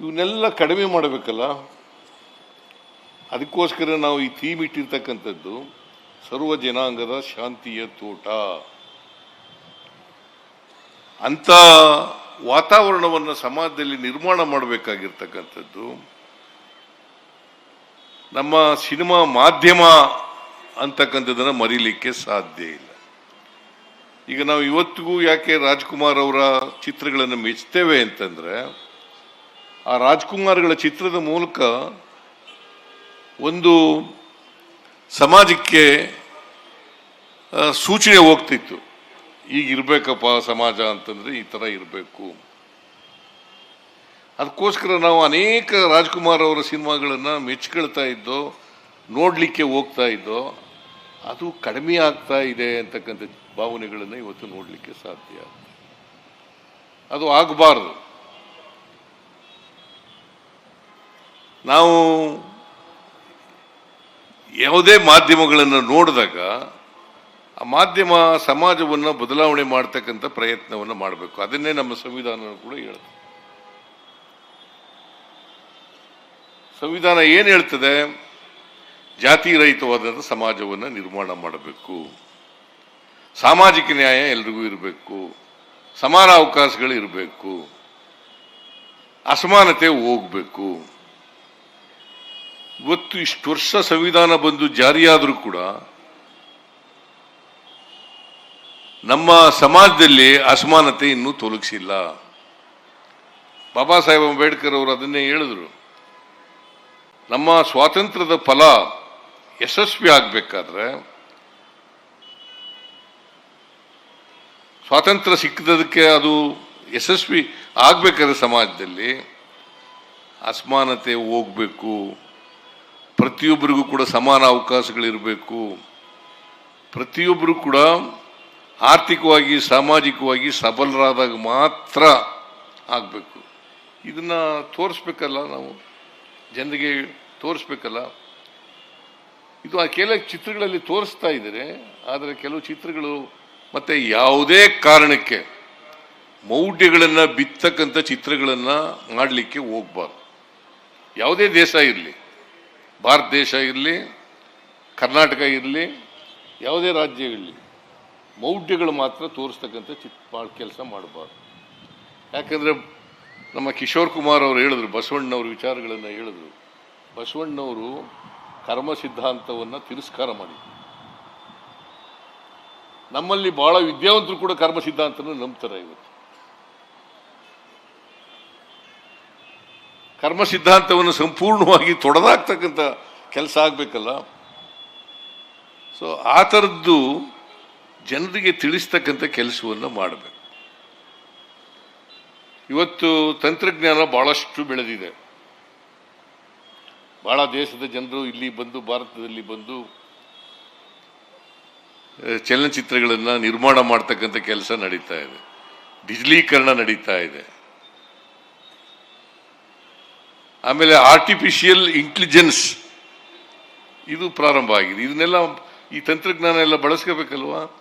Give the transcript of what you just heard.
ಇವನ್ನೆಲ್ಲ ಕಡಿಮೆ ಮಾಡಬೇಕಲ್ಲ? ಅದಕ್ಕೋಸ್ಕರ ನಾವು ಈ ಥೀಮ್ ಇಟ್ಟಿರ್ತಕ್ಕಂಥದ್ದು, ಸರ್ವ ಜನಾಂಗದ ಶಾಂತಿಯ ತೋಟ. ಅಂತ ವಾತಾವರಣವನ್ನು ಸಮಾಜದಲ್ಲಿ ನಿರ್ಮಾಣ ಮಾಡಬೇಕಾಗಿರ್ತಕ್ಕಂಥದ್ದು, ನಮ್ಮ ಸಿನಿಮಾ ಮಾಧ್ಯಮ ಅಂತಕ್ಕಂಥದ್ದನ್ನು ಮರೀಲಿಕ್ಕೆ ಸಾಧ್ಯ ಇಲ್ಲ. ಈಗ ನಾವು ಇವತ್ತಿಗೂ ಯಾಕೆ ರಾಜ್ಕುಮಾರ್ ಅವರ ಚಿತ್ರಗಳನ್ನು ಮೆಚ್ತೇವೆ ಅಂತಂದ್ರೆ ಆ ರಾಜ್ಕುಮಾರ್ಗಳ ಚಿತ್ರದ ಮೂಲಕ ಒಂದು ಸಮಾಜಕ್ಕೆ ಸೂಚನೆ ಹೋಗ್ತಿತ್ತು. ಈಗ ಇರಬೇಕಪ್ಪ ಸಮಾಜ ಅಂತಂದ್ರೆ ಈ ತರ ಇರಬೇಕು. ಅದಕ್ಕೋಸ್ಕರ ನಾವು ಅನೇಕ ರಾಜ್ಕುಮಾರ್ ಅವರ ಸಿನಿಮಾಗಳನ್ನ ಮೆಚ್ಕೊಳ್ತಾ ಇದ್ದೋ, ನೋಡಲಿಕ್ಕೆ ಹೋಗ್ತಾ ಇದ್ದೋ, ಅದು ಕಡಿಮೆ ಆಗ್ತಾ ಇದೆ ಅಂತಕ್ಕಂಥ ಭಾವನೆಗಳನ್ನು ಇವತ್ತು ನೋಡಲಿಕ್ಕೆ ಸಾಧ್ಯ. ಅದು ಆಗಬಾರ್ದು. ನಾವು ಯಾವುದೇ ಮಾಧ್ಯಮಗಳನ್ನು ನೋಡಿದಾಗ ಆ ಮಾಧ್ಯಮ ಸಮಾಜವನ್ನು ಬದಲಾವಣೆ ಮಾಡ್ತಕ್ಕಂಥ ಪ್ರಯತ್ನವನ್ನು ಮಾಡಬೇಕು. ಅದನ್ನೇ ನಮ್ಮ ಸಂವಿಧಾನ ಕೂಡ ಹೇಳುತ್ತೆ ಸಂವಿಧಾನ ಏನು ಹೇಳ್ತದೆ? ಜಾತಿ ರಹಿತವಾದಂಥ ಸಮಾಜವನ್ನು ನಿರ್ಮಾಣ ಮಾಡಬೇಕು. ಸಾಮಾಜಿಕ ನ್ಯಾಯ ಎಲ್ರಿಗೂ ಇರಬೇಕು. ಸಮಾನ ಅವಕಾಶಗಳು ಇರಬೇಕು. ಅಸಮಾನತೆ ಹೋಗ್ಬೇಕು. ಇವತ್ತು ಇಷ್ಟು ವರ್ಷ ಸಂವಿಧಾನ ಬಂದು ಜಾರಿಯಾದರೂ ಕೂಡ ನಮ್ಮ ಸಮಾಜದಲ್ಲಿ ಅಸಮಾನತೆ ಇನ್ನೂ ತೊಲಗಿಸಿಲ್ಲ. ಬಾಬಾ ಸಾಹೇಬ್ ಅಂಬೇಡ್ಕರ್ ಅವರು ಅದನ್ನೇ ಹೇಳಿದ್ರು. ನಮ್ಮ ಸ್ವಾತಂತ್ರ್ಯದ ಫಲ ಯಶಸ್ವಿ ಆಗಬೇಕಾದ್ರೆ ಸ್ವಾತಂತ್ರ್ಯ ಸಿಕ್ಕದಕ್ಕೆ ಅದು ಯಶಸ್ವಿ ಆಗಬೇಕಾದ್ರೆ ಸಮಾಜದಲ್ಲಿ ಅಸಮಾನತೆ ಹೋಗ್ಬೇಕು. ಪ್ರತಿಯೊಬ್ಬರಿಗೂ ಕೂಡ ಸಮಾನ ಅವಕಾಶಗಳಿರಬೇಕು. ಪ್ರತಿಯೊಬ್ಬರು ಕೂಡ ಆರ್ಥಿಕವಾಗಿ, ಸಾಮಾಜಿಕವಾಗಿ ಸಬಲರಾದಾಗ ಮಾತ್ರ ಆಗಬೇಕು. ಇದನ್ನು ತೋರಿಸ್ಬೇಕಲ್ಲ ನಾವು? ಜನರಿಗೆ ತೋರಿಸ್ಬೇಕಲ್ಲ? ಇದು ಆ ಕೆಲವು ಚಿತ್ರಗಳಲ್ಲಿ ತೋರಿಸ್ತಾ ಇದ್ದಾರೆ. ಆದರೆ ಕೆಲವು ಚಿತ್ರಗಳು ಮತ್ತೆ ಯಾವುದೇ ಕಾರಣಕ್ಕೆ ಮೌಢ್ಯಗಳನ್ನು ಬಿತ್ತಕ್ಕಂಥ ಚಿತ್ರಗಳನ್ನು ಮಾಡಲಿಕ್ಕೆ ಹೋಗ್ಬಾರ್ದು. ಯಾವುದೇ ದೇಶ ಇರಲಿ. ಭಾರತ ದೇಶ ಇರಲಿ, ಕರ್ನಾಟಕ ಇರಲಿ, ಯಾವುದೇ ರಾಜ್ಯ ಇರಲಿ, ಮೌಢ್ಯಗಳು ಮಾತ್ರ ತೋರಿಸ್ತಕ್ಕಂಥ ಚಿತ್ ಕೆಲಸ ಮಾಡಬಾರ್ದು. ಯಾಕಂದರೆ ನಮ್ಮ ಕಿಶೋರ್ ಕುಮಾರ್ ಅವರು ಹೇಳಿದ್ರು, ಬಸವಣ್ಣವ್ರ ವಿಚಾರಗಳನ್ನು ಹೇಳಿದ್ರು. ಬಸವಣ್ಣವರು ಕರ್ಮ ಸಿದ್ಧಾಂತವನ್ನು ತಿರಸ್ಕಾರ ಮಾಡಿ ನಮ್ಮಲ್ಲಿ ಭಾಳ ವಿದ್ಯಾವಂತರು ಕೂಡ ಕರ್ಮ ಸಿದ್ಧಾಂತನ ನಂಬ್ತಾರೆ ಇವತ್ತು. ಕರ್ಮ ಸಿದ್ಧಾಂತವನ್ನು ಸಂಪೂರ್ಣವಾಗಿ ತೊಡೆದಾಗ್ತಕ್ಕಂಥ ಕೆಲಸ ಆಗಬೇಕಲ್ಲ? ಸೊ ಆ ಥರದ್ದು ಜನರಿಗೆ ತಿಳಿಸ್ತಕ್ಕಂಥ ಕೆಲಸವನ್ನು ಮಾಡಬೇಕು. ಇವತ್ತು ತಂತ್ರಜ್ಞಾನ ಬಹಳಷ್ಟು ಬೆಳೆದಿದೆ. ಭಾಳ ದೇಶದ ಜನರು ಇಲ್ಲಿ ಬಂದು, ಭಾರತದಲ್ಲಿ ಬಂದು ಚಲನಚಿತ್ರಗಳನ್ನು ನಿರ್ಮಾಣ ಮಾಡ್ತಕ್ಕಂಥ ಕೆಲಸ ನಡೀತಾ ಇದೆ. ಡಿಜಿಟಲೀಕರಣ ನಡೀತಾ ಇದೆ. ಆಮೇಲೆ ಆರ್ಟಿಫಿಷಿಯಲ್ ಇಂಟೆಲಿಜೆನ್ಸ್ ಇದು ಪ್ರಾರಂಭ ಆಗಿದೆ. ಇದನ್ನೆಲ್ಲ ಈ ತಂತ್ರಜ್ಞಾನ ಎಲ್ಲ ಬಳಸ್ಕೋಬೇಕಲ್ವಾ?